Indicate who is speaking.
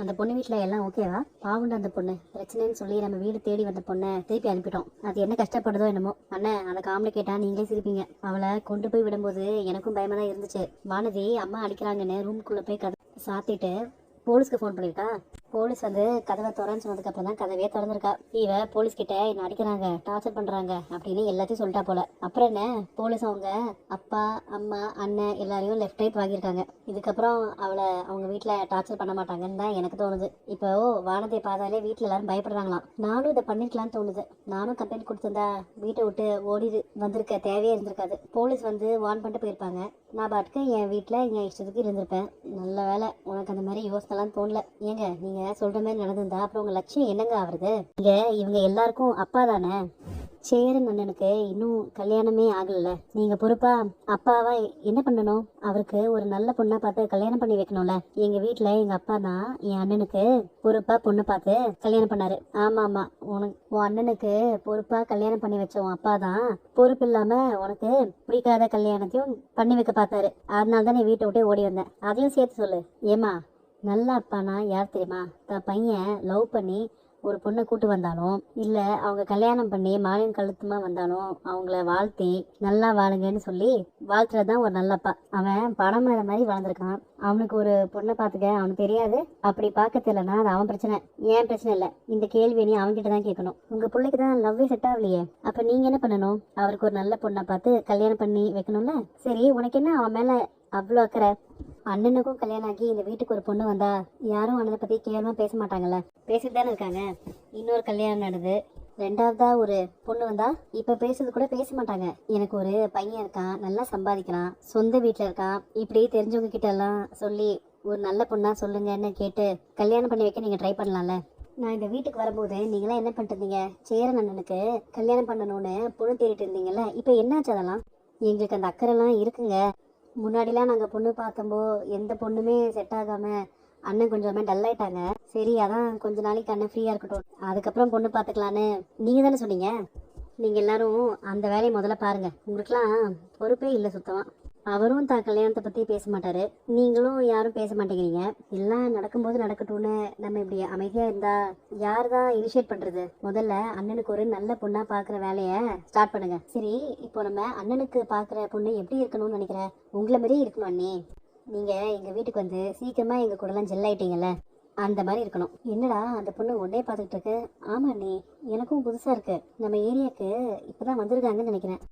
Speaker 1: அந்த பொண்ணு வீட்டில் எல்லாம் ஓகேவா பாவுண்டு அந்த பொண்ணு. பிரச்சனைன்னு சொல்லி நம்ம வீடு தேடி வந்த பொண்ணை திருப்பி அனுப்பிட்டோம். அது என்ன கஷ்டப்படுதோ என்னமோ. அண்ணன் அந்த காமெடி கேட்டா நீங்களே சிரிப்பீங்க. அவளை கொண்டு போய் விடும்போது எனக்கும் பயமாக தான் இருந்துச்சு. வானதி அம்மா அடிக்கிறாங்கன்னு ரூம்குள்ளே போய் கதை சாத்திட்டு போலீஸ்க்கு ஃபோன் பண்ணியிருக்கா போலீஸ் வந்து கதவை திறன்னு சொன்னதுக்கப்புறம் தான் கதவே திறந்துருக்கா. இவ போலீஸ் கிட்ட என்ன அடிக்கிறாங்க டார்ச்சர் பண்றாங்க அப்படின்னு எல்லாத்தையும் சொல்லிட்டா போல. அப்புறம் என்ன? போலீஸ் அவங்க அப்பா அம்மா அண்ணன் எல்லாரையும் லெஃப்ட் ரைட் வாங்கியிருக்காங்க இதுக்கப்புறம் அவளை அவங்க வீட்டில் டார்ச்சர் பண்ண மாட்டாங்கன்னு தான் எனக்கு தோணுது. இப்போ வானத்தை பார்த்தாலே வீட்டில் எல்லாரும் பயப்படுறாங்களாம். நானும் இதை பண்ணிருக்கலாம்னு தோணுது. நானும் கம்ப்ளைண்ட் கொடுத்துருந்தா வீட்டை விட்டு ஓடி வந்திருக்க தேவையே இருந்திருக்காது. போலீஸ் வந்து வார்ன் பண்ணிட்டு போயிருப்பாங்க. நான் பாட்டுக்கு என் வீட்டில் என் இஷ்டத்துக்கு இருந்திருப்பேன். நல்ல வேலை உனக்கு அந்த மாதிரி யோசனைலாம் தோணல. ஏங்க நீங்கள் சொல்கிற மாதிரி நடந்திருந்தா அப்புறம் உங்கள் லட்சியம் என்னங்க ஆகுறது இங்கே இவங்க எல்லாருக்கும் அப்பா தானே? சேரன் அண்ணனுக்கு இன்னும் கல்யாணமே ஆகல நீங்க பொறுப்பா அப்பாவா என்ன பண்ணணும்? அவருக்கு ஒரு நல்ல பொண்ணா பார்த்து கல்யாணம் பண்ணி வைக்கணும்ல. எங்க வீட்டுல எங்க அப்பா தான் என் அண்ணனுக்கு பொறுப்பா பொண்ணு பார்த்து கல்யாணம் பண்ணாரு. ஆமா ஆமா. உனக்கு உன் அண்ணனுக்கு பொறுப்பா கல்யாணம் பண்ணி வச்ச உன் அப்பா தான் பொறுப்பு இல்லாம உனக்கு பிடிக்காத கல்யாணத்தையும் பண்ணி வைக்க பார்த்தாரு. அதனால தான் நீ வீட்டை விட்டே ஓடி வந்தேன் அதையும் சேர்த்து சொல்லு. ஏமா நல்ல அப்பானா யார் தெரியுமா? தான் பையன் லவ் பண்ணி ஒரு பொண்ணை கூட்டு வந்தாலும் இல்லை அவங்க கல்யாணம் பண்ணி மானியம் கழுத்துமா வந்தாலும் அவங்கள வாழ்த்தி நல்லா வாழுங்கன்னு சொல்லி வாழ்த்துறதுதான் ஒரு நல்லப்பா அவன் படம் மேல மாதிரி வளர்ந்துருக்கான் அவனுக்கு ஒரு பொண்ணை பார்த்துக்க அவனுக்கு தெரியாது. அப்படி பார்க்க தெரியலனா அது அவன் பிரச்சனை. ஏன் பிரச்சனை இல்லை? இந்த கேள்வி நீ அவன்கிட்ட தான் கேட்கணும். உங்க பிள்ளைக்கு தான் லவ்வே செட் ஆகலையே. அப்போ நீங்க என்ன பண்ணணும்? அவருக்கு ஒரு நல்ல பொண்ணை பார்த்து கல்யாணம் பண்ணி வைக்கணும்ல? சரி உனக்கு என்ன? அவன் மேல அவ்வளோ அக்கறை. அண்ணனுக்கும் கல்யாணம் ஆகி இந்த வீட்டுக்கு ஒரு பொண்ணு வந்தா யாரும் அண்ணனை பத்தி கேவலமா பேச மாட்டாங்கல்ல? பேசிட்டு தானே இருக்காங்க. இன்னொரு கல்யாணம் நடந்து ரெண்டாவதா ஒரு பொண்ணு வந்தா இப்ப பேசுறது கூட பேச மாட்டாங்க. எனக்கு ஒரு பையன் இருக்கான் நல்லா சம்பாதிக்கிறான் சொந்த வீட்டுல இருக்கான். இப்படி தெரிஞ்சவங்க கிட்ட எல்லாம் சொல்லி ஒரு நல்ல பொண்ணா சொல்லுங்கன்னு கேட்டு கல்யாணம் பண்ணி வைக்க நீங்க ட்ரை பண்ணலாம்ல? நான் இந்த வீட்டுக்கு வரும்போது நீங்களாம் என்ன பண்ணிட்டு சேரன் அண்ணனுக்கு கல்யாணம் பண்ணணும்னு பொண்ணு தேடிட்டு இருந்தீங்கல்ல இப்போ என்னாச்சு அதெல்லாம்? எங்களுக்கு அந்த அக்கறைலாம் இருக்குங்க. முன்னாடிலாம் நாங்கள் பொண்ணு பார்த்தம்போ எந்த பொண்ணுமே செட் ஆகாமல் அண்ணன் கொஞ்சமே டல் ஆயிட்டாங்க. சரி அதான் கொஞ்ச நாளைக்கு அண்ணன் ஃப்ரீயாக இருக்கட்டும். அதுக்கப்புறம் பொண்ணு பார்த்துக்கலான்னு நீங்கள் தானே சொன்னீங்க? நீங்கள் எல்லாரும் அந்த வேலையை முதல்ல பாருங்கள் உங்களுக்குலாம் பொறுப்பே இல்லை சுத்தமாக அவரும் தான் கல்யாணத்தை பற்றி பேச மாட்டாரு. நீங்களும் யாரும் பேச மாட்டேங்கிறீங்க. எல்லாம் நடக்கும்போது நடக்கட்டும்னு நம்ம இப்படி அமைதியாக இருந்தா யார் தான் இனிஷியேட் பண்ணுறது முதல்ல அண்ணனுக்கு ஒரு நல்ல பொண்ணாக பார்க்குற வேலையை ஸ்டார்ட் பண்ணுங்க. சரி இப்போ நம்ம அண்ணனுக்கு பார்க்குற பொண்ணு எப்படி இருக்கணும்னு நினைக்கிறேன் உங்களை மாதிரியே இருக்கணும் அண்ணே. நீங்கள் எங்கள் வீட்டுக்கு வந்து சீக்கிரமாக எங்கள் கூடலாம் ஜெல் அந்த மாதிரி இருக்கணும். என்னடா அந்த பொண்ணு ஒன்னே பார்த்துக்கிட்டு இருக்கு? ஆமா அண்ணே எனக்கும் புதுசாக இருக்கு. நம்ம ஏரியாவுக்கு இப்போ தான் வந்திருக்காங்கன்னு நினைக்கிறேன்.